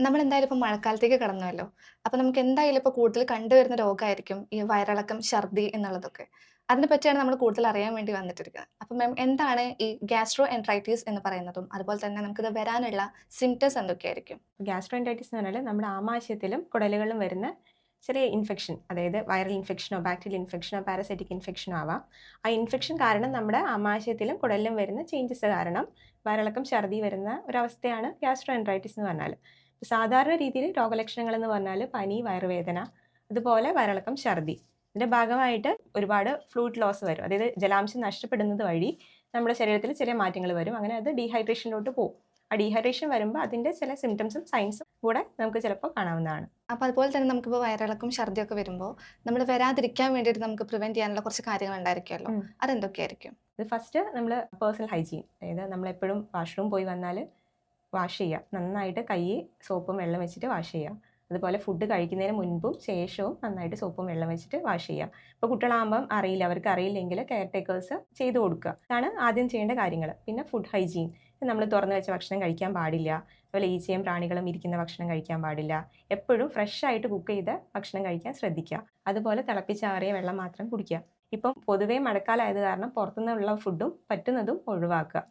നമ്മൾ എന്തായാലും ഇപ്പൊ മഴക്കാലത്തേക്ക് കടന്നുവല്ലോ. അപ്പൊ നമുക്ക് എന്തായാലും ഇപ്പൊ കൂടുതൽ കണ്ടുവരുന്ന രോഗമായിരിക്കും ഈ വയറിളക്കം, ഛർദി എന്നുള്ളതൊക്കെ. അതിനെ പറ്റിയാണ് നമ്മൾ കൂടുതൽ അറിയാൻ വേണ്ടി വന്നിട്ടിരിക്കുന്നത്. അപ്പൊ മാം എന്താണ് ഈ ഗ്യാസ്ട്രോ എൻട്രൈറ്റിസ് എന്ന് പറയുന്നതും, അതുപോലെ തന്നെ നമുക്കിത് വരാനുള്ള സിംറ്റംസ് എന്തൊക്കെയായിരിക്കും? ഗ്യാസ്ട്രോ എൻട്രൈറ്റീസ് എന്ന് പറഞ്ഞാൽ നമ്മുടെ ആമാശയത്തിലും കുടലുകളിലും വരുന്ന ചെറിയ ഇൻഫെക്ഷൻ അതായത് വൈറൽ ഇൻഫെക്ഷനോ ബാക്ടീരിയൽ ഇൻഫെക്ഷനോ പാരസൈറ്റിക് ഇൻഫെക്ഷനോ ആവാം ആ ഇൻഫെക്ഷൻ കാരണം നമ്മുടെ ആമാശയത്തിലും കുടലിലും വരുന്ന ചേഞ്ചസ് കാരണം വയറിളക്കം ഛർദി വരുന്ന ഒരവസ്ഥയാണ് ഗ്യാസ്ട്രോ എൻട്രൈറ്റിസ് എന്ന് പറഞ്ഞാൽ സാധാരണ രീതിയിൽ രോഗലക്ഷണങ്ങൾ എന്ന് പറഞ്ഞാൽ പനി വയറുവേദന അതുപോലെ വയറിളക്കം ഛർദി. ഇതിന്റെ ഭാഗമായിട്ട് ഒരുപാട് ഫ്ലൂട്ട് ലോസ് വരും. അതായത് ജലാംശം നഷ്ടപ്പെടുന്നത് വഴി നമ്മുടെ ശരീരത്തിൽ ചെറിയ മാറ്റങ്ങൾ വരും. അങ്ങനെ അത് ഡീഹൈഡ്രേഷനിലോട്ട് പോകും. ആ ഡീഹൈഡ്രേഷൻ വരുമ്പോൾ അതിന്റെ ചില സിംറ്റംസും സൈൻസും കൂടെ നമുക്ക് ചിലപ്പോൾ കാണാവുന്നതാണ്. അപ്പോൾ അതുപോലെ തന്നെ നമുക്കിപ്പോൾ വയറിളക്കും ഛർദിയൊക്കെ വരുമ്പോൾ നമ്മൾ വരാതിരിക്കാൻ വേണ്ടിയിട്ട് നമുക്ക് പ്രിവെന്റ് ചെയ്യാനുള്ള കുറച്ച് കാര്യങ്ങൾ ഉണ്ടായിരിക്കുമല്ലോ. അതെന്തൊക്കെയായിരിക്കും? ഇത് ഫസ്റ്റ് നമ്മൾ പേഴ്സണൽ ഹൈജീൻ അതായത് നമ്മളെപ്പോഴും വാഷ്റൂം പോയി വന്നാൽ വാഷ് ചെയ്യുക നന്നായിട്ട് കൈ സോപ്പും വെള്ളം വെച്ചിട്ട് വാഷ് ചെയ്യുക അതുപോലെ ഫുഡ് കഴിക്കുന്നതിന് മുൻപും ശേഷവും നന്നായിട്ട് സോപ്പും വെള്ളം വെച്ചിട്ട് വാഷ് ചെയ്യുക ഇപ്പോൾ കുട്ടികളാകുമ്പം അറിയില്ല. അവർക്ക് അറിയില്ലെങ്കിൽ കെയർ ടേക്കേഴ്സ് ചെയ്തു കൊടുക്കുക. അതാണ് ആദ്യം ചെയ്യേണ്ട കാര്യങ്ങൾ പിന്നെ ഫുഡ് ഹൈജീൻ. നമ്മൾ തുറന്നു വെച്ച ഭക്ഷണം കഴിക്കാൻ പാടില്ല. അതുപോലെ ഈച്ചയും പ്രാണികളും ഇരിക്കുന്ന ഭക്ഷണം കഴിക്കാൻ പാടില്ല. എപ്പോഴും ഫ്രഷ് ആയിട്ട് കുക്ക് ചെയ്ത് ഭക്ഷണം കഴിക്കാൻ ശ്രദ്ധിക്കുക. അതുപോലെ തിളപ്പിച്ചാറിയ വെള്ളം മാത്രം കുടിക്കുക. ഇപ്പം പൊതുവേ മഴക്കാലമായത് കാരണം പുറത്തുനിന്നുള്ള ഫുഡും പറ്റുന്നതും ഒഴിവാക്കുക.